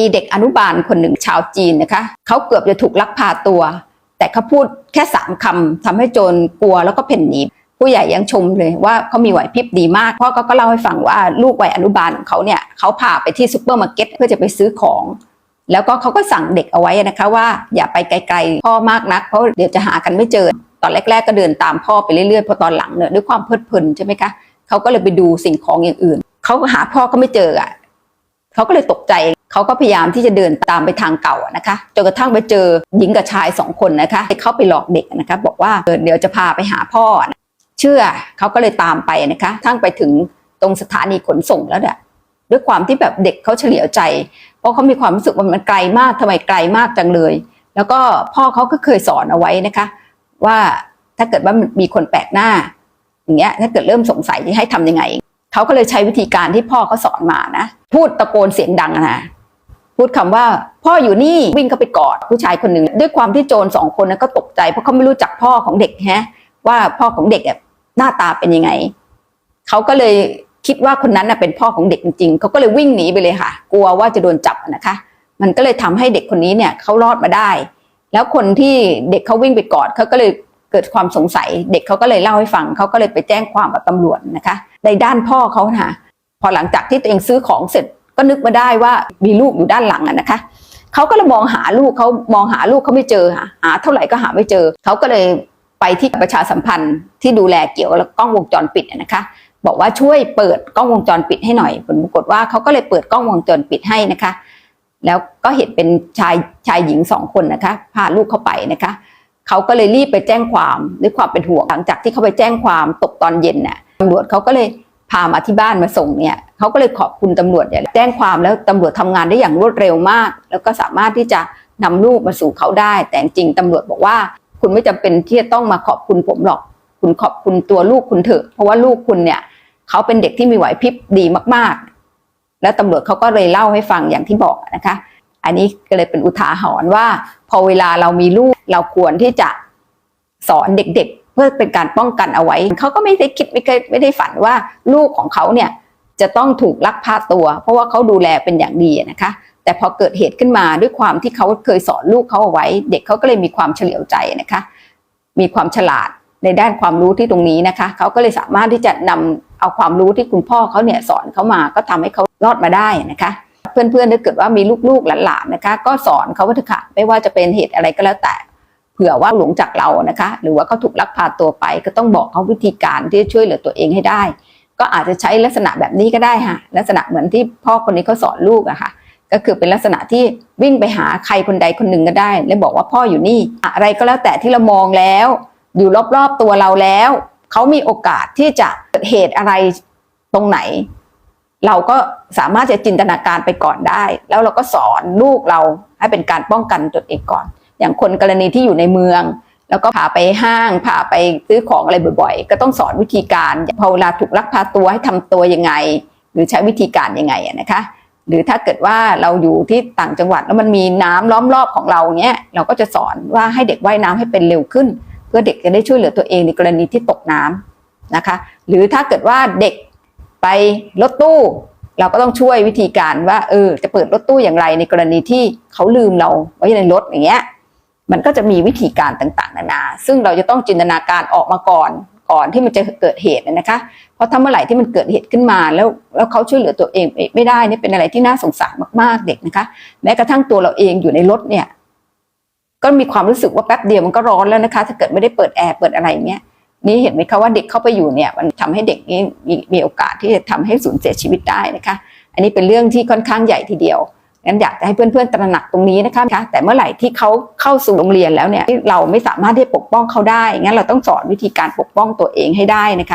มีเด็กอนุบาลคนหนึ่งชาวจีนนะคะเขาเกือบจะถูกลักพาตัว แต่เขาพูดแค่สามคำทำให้โจรกลัวแล้วก็เพ่นหนีผู้ใหญ่ยังชมเลยว่าเขามีไหวพริบดีมากพราะเขาก็เล่าให้ฟังว่าลูกวัยอนุบาลของเขาเนี่ยเขาพาไปที่ซูเปอร์มาร์เก็ตเพื่อจะไปซื้อของ แล้วก็เขาก็สั่งเด็กเอาไว้นะคะว่าอย่าไปไกลๆพ่อมากนักเพราะเดี๋ยวจะหากันไม่เจอ ตอนแรก ๆ ก็เดินตามพ่อไปเรื่อยๆพอตอนหลังเนี่ยด้วยความเพลิดเพลินใช่ไหมคะเขาก็เลยไปดูสิ่งของอย่างอื่นเขาหาพ่อก็ไม่เจออะเขาก็เลยตกใจ เขาก็พยายามที่จะเดินตามไปทางเก่านะคะจนกระทั่งไปเจอหญิงกับชายสองคนนะคะเขาไปหลอกเด็กนะคะบอกว่าเออเดี๋ยวจะพาไปหาพ่อนะเชื่อเขาก็เลยตามไปนะคะทั้งไปถึงตรงสถานีขนส่งแล้วเนี่ยด้วยความที่แบบเด็กเขาเฉลียวใจ เพราะเขามีความรู้สึกว่ามันไกลมากทำไมไกลมากจังเลย แล้วก็พ่อเขาก็เคยสอนเอาไว้นะคะ ว่าถ้าเกิดว่ามีคนแปลกหน้า อย่างเงี้ยถ้าเกิดเริ่มสงสัยจะให้ทำยังไงเขาก็เลยใช้วิธีการที่พ่อเขาสอนมานะ พูดตะโกนเสียงดังนะ พูดคำว่าพ่ออยู่นี่วิ่งเข้าไปกอดผู้ชายคนหนึ่งด้วยความที่โจรสองคนนั้นก็ตกใจ เพราะเขาไม่รู้จักพ่อของเด็กฮะ ว่าพ่อของเด็กอะหน้าตาเป็นยังไงเขาก็เลยคิดว่าคนนั้นเป็นพ่อของเด็กจริงๆเขาก็เลยวิ่งหนีไปเลยค่ะ กลัวว่าจะโดนจับนะคะ มันก็เลยทำให้เด็กคนนี้เนี่ยเขารอดมาได้ แล้วคนที่เด็กเขาวิ่งไปกอดเขาก็เลยเกิดความสงสัย เด็กเขาก็เลยเล่าให้ฟังเขาก็เลยไปแจ้งความกับตำรวจนะคะในด้านพ่อเขานะพอหลังจากที่ตัวเองซื้อของเสร็จ ก็นึกมาได้ว่ามีลูกอยู่ด้านหลังอะนะคะเขาก็เลยมองหาลูกเขามองหาลูกเขาไม่เจอค่ะหาเท่าไหร่ก็หาไม่เจอเขาก็เลยไปที่ประชาสัมพันธ์ที่ดูแลเกี่ยวกับกล้องวงจรปิดนะคะ บอกว่าช่วยเปิดกล้องวงจรปิดให้หน่อยผลปรากฏว่าเขาก็เลยเปิดกล้องวงจรปิดให้นะคะ แล้วก็เห็นเป็นชายชายหญิงสองคนนะคะ พาลูกเข้าไปนะคะเขาก็เลยรีบไปแจ้งความด้วยความเป็นห่วงหลังจากที่เขาไปแจ้งความตกตอนเย็นน่ะตำรวจเขาก็เลย พามาที่บ้านมาส่งเนี่ยเขาก็เลยขอบคุณตำรวจเนี่ยแจ้งความแล้วตำรวจทำงานได้อย่างรวดเร็วมาก แล้วก็สามารถที่จะนำลูกมาสู่เขาได้ แต่จริงๆตำรวจบอกว่า คุณไม่จำเป็นที่จะต้องมาขอบคุณผมหรอก คุณขอบคุณตัวลูกคุณเถอะ เพราะว่าลูกคุณเนี่ยเขาเป็นเด็กที่มีไหวพริบดีมากๆ แล้วตำรวจเขาก็เลยเล่าให้ฟังอย่างที่บอกนะคะ อันนี้ก็เลยเป็นอุทาหรณ์ว่า พอเวลาเรามีลูกเราควรที่จะสอนเด็กๆ เพื่อเป็นการป้องกันเอาไว้ เขาก็ไม่ได้คิดไม่เคยไม่ได้ฝันว่าลูกของเขาเนี่ยจะต้องถูกลักพาตัว เพราะว่าเขาดูแลเป็นอย่างดีนะคะ แต่พอเกิดเหตุขึ้นมาด้วยความที่เขาเคยสอนลูกเขาเอาไว้ เด็กเขาก็เลยมีความเฉลียวใจนะคะ มีความฉลาดในด้านความรู้ที่ตรงนี้นะคะเขาก็เลยสามารถที่จะนำเอาความรู้ที่คุณพ่อเขาเนี่ยสอนเขามาก็ทำให้เขารอดมาได้นะคะ เพื่อนๆถ้าเกิดว่ามีลูกๆหลานๆนะคะ ก็สอนเขาว่าเถอะค่ะไม่ว่าจะเป็นเหตุอะไรก็แล้วแต่ เผื่อว่าหลงจากเรานะคะ หรือว่าเขาถูกลักพาตัวไปก็ต้องบอกเขาวิธีการที่จะช่วยเหลือตัวเองให้ได้ ก็อาจจะใช้ลักษณะแบบนี้ก็ได้ค่ะลักษณะเหมือนที่พ่อคนนี้เขาสอนลูกอะค่ะก็คือเป็นลักษณะที่วิ่งไปหาใครคนใดคนหนึ่งก็ได้ แล้วบอกว่าพ่ออยู่นี่ อะไรก็แล้วแต่ที่เรามองแล้ว อยู่รอบๆตัวเราแล้วเขามีโอกาสที่จะเกิดเหตุอะไรตรงไหน เราก็สามารถจะจินตนาการไปก่อนได้ แล้วเราก็สอนลูกเราให้เป็นการป้องกันตัวเองก่อน อย่างคนกรณีที่อยู่ในเมือง แล้วก็พาไปห้างพาไปซื้อของอะไรบ่อยๆ ก็ต้องสอนวิธีการพอเวลาถูกลักพาตัวให้ทำตัวยังไง หรือใช้วิธีการยังไงนะคะหรือถ้าเกิดว่าเราอยู่ที่ต่างจังหวัดแล้วมันมีน้ำล้อมรอบของเราเนี้ยเราก็จะสอนว่าให้เด็กว่ายน้ำให้เป็นเร็วขึ้น เพื่อเด็กจะได้ช่วยเหลือตัวเองในกรณีที่ตกน้ำนะคะ หรือถ้าเกิดว่าเด็กไปรถตู้ เราก็ต้องช่วยวิธีการว่าเออจะเปิดรถตู้อย่างไรในกรณีที่เขาลืมเราไว้ในรถอย่างเงี้ย มันก็จะมีวิธีการต่างๆ นานา ซึ่งเราจะต้องจินตนาการออกมาก่อนก่อนที่มันจะเกิดเหตุนะคะ เพราะถ้าเมื่อไหร่ที่มันเกิดเหตุขึ้นมาแล้วแล้วเขาช่วยเหลือตัวเองไม่ได้นี่เป็นอะไรที่น่าสงสารมากๆเด็กนะคะ แม้กระทั่งตัวเราเองอยู่ในรถเนี่ย ก็มีความรู้สึกว่าแป๊บเดียวมันก็ร้อนแล้วนะคะ ถ้าเกิดไม่ได้เปิดแอร์เปิดอะไรเงี้ยนี่เห็นไหมคะว่าเด็กเข้าไปอยู่เนี่ยมันทำให้เด็กนี้มีมีโอกาสที่จะทำให้สูญเสียชีวิตได้นะคะ อันนี้เป็นเรื่องที่ค่อนข้างใหญ่ทีเดียว งั้นอยากจะให้เพื่อนๆตระหนักตรงนี้นะคะแต่เมื่อไหร่ที่เขาเข้าสู่โรงเรียนแล้วเนี่ยเราไม่สามารถที่จะปกป้องเขาได้งั้นเราต้องสอนวิธีการปกป้องตัวเองให้ได้นะคะ